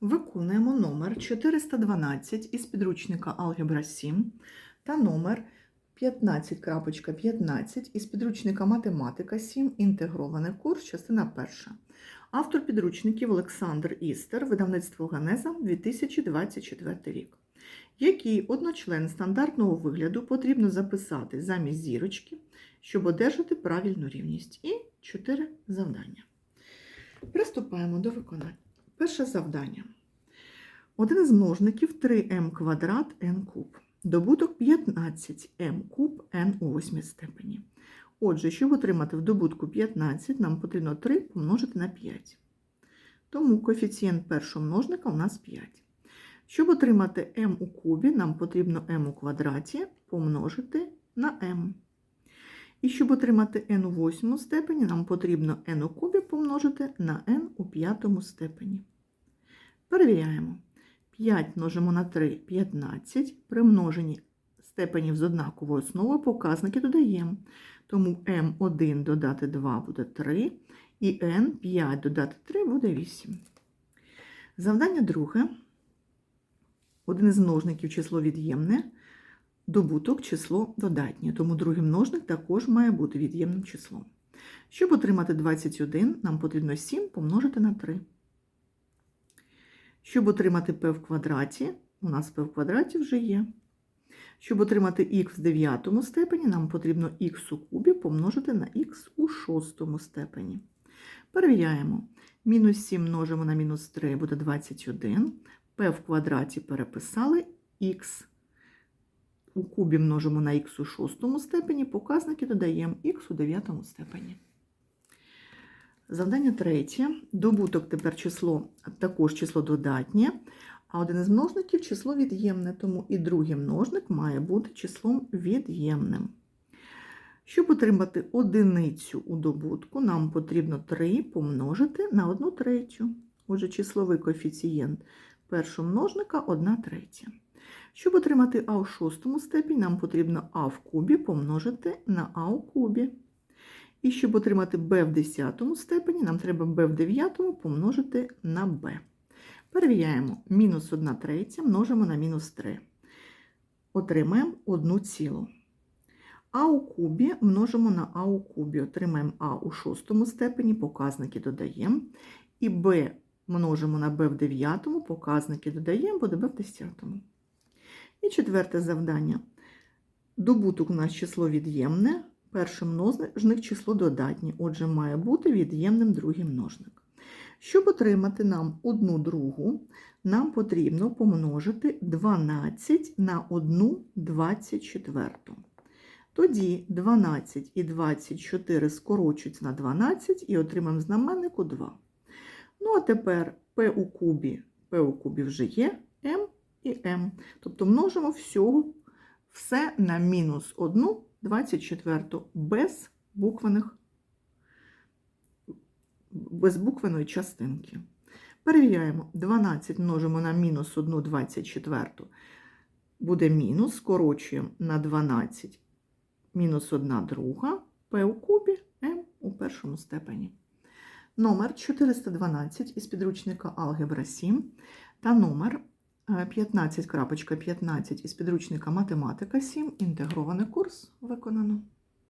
Виконуємо номер 412 із підручника Алгебра 7 та номер 15.15 із підручника Математика 7. Інтегрований курс, частина 1. Автор підручників Олександр Істер, видавництво Ганеза 2024 рік. Який одночлен стандартного вигляду потрібно записати замість зірочки, щоб одержати правильну рівність. І 4 завдання. Приступаємо до виконання. Перше завдання. Один з множників 3m квадрат n куб. Добуток 15m куб n у восьмій степені. Отже, щоб отримати в добутку 15, нам потрібно 3 помножити на 5. Тому коефіцієнт першого множника у нас 5. Щоб отримати m у кубі, нам потрібно m у квадраті помножити на m. І щоб отримати n у восьмому степені, нам потрібно n у кубі помножити на n у п'ятому степені. Перевіряємо. 5 множимо на 3 – 15. При множенні степенів з однаковою основою показники додаємо. Тому m1 додати 2 буде 3, і n5 додати 3 буде 8. Завдання друге. Один із множників число від'ємне, добуток число додатнє. Тому другий множник також має бути від'ємним числом. Щоб отримати 21, нам потрібно 7 помножити на 3. Щоб отримати p в квадраті, у нас p в квадраті вже є. Щоб отримати х в дев'ятому степені, нам потрібно х у кубі помножити на х у шостому степені. Перевіряємо. Мінус 7 множимо на мінус 3 буде 21. p в квадраті переписали, х у кубі множимо на х у шостому степені, показники додаємо х у дев'ятому степені. Завдання третє. Добуток тепер число, також число додатнє, а один із множників число від'ємне, тому і другий множник має бути числом від'ємним. Щоб отримати одиницю у добутку, нам потрібно 3 помножити на 1 третю. Отже, числовий коефіцієнт першого множника 1 третя. Щоб отримати а у шостому степені, нам потрібно а в кубі помножити на а у кубі. І щоб отримати b в 10 степені, нам треба b в 9 помножити на b. Перевіряємо. Мінус 1 третя множимо на мінус 3. Отримаємо 1 цілу. А у кубі множимо на а у кубі. Отримаємо а у шостому степені, показники додаємо. І b множимо на b в 9, показники додаємо, буде b в 10. І четверте завдання. Добуток у нас число від'ємне. Перший множник число додатнє, отже, має бути від'ємним другий множник. Щоб отримати нам одну другу, нам потрібно помножити 12 на 1 24. Тоді 12 і 24 скорочуються на 12 і отримаємо знаменнику 2. Ну, а тепер p у кубі, p у кубі вже є, m і m. Тобто множимо всього, все на мінус 1 24 без буквених, без буквеної частинки. Перевіряємо, 12 множимо на мінус 1 24, буде мінус, скорочуємо на 12, мінус 1 друга, p у кубі, m у першому степені. Номер 412 із підручника Алгебра 7 та номер 15.15 із підручника Математика 7. Інтегрований курс виконано.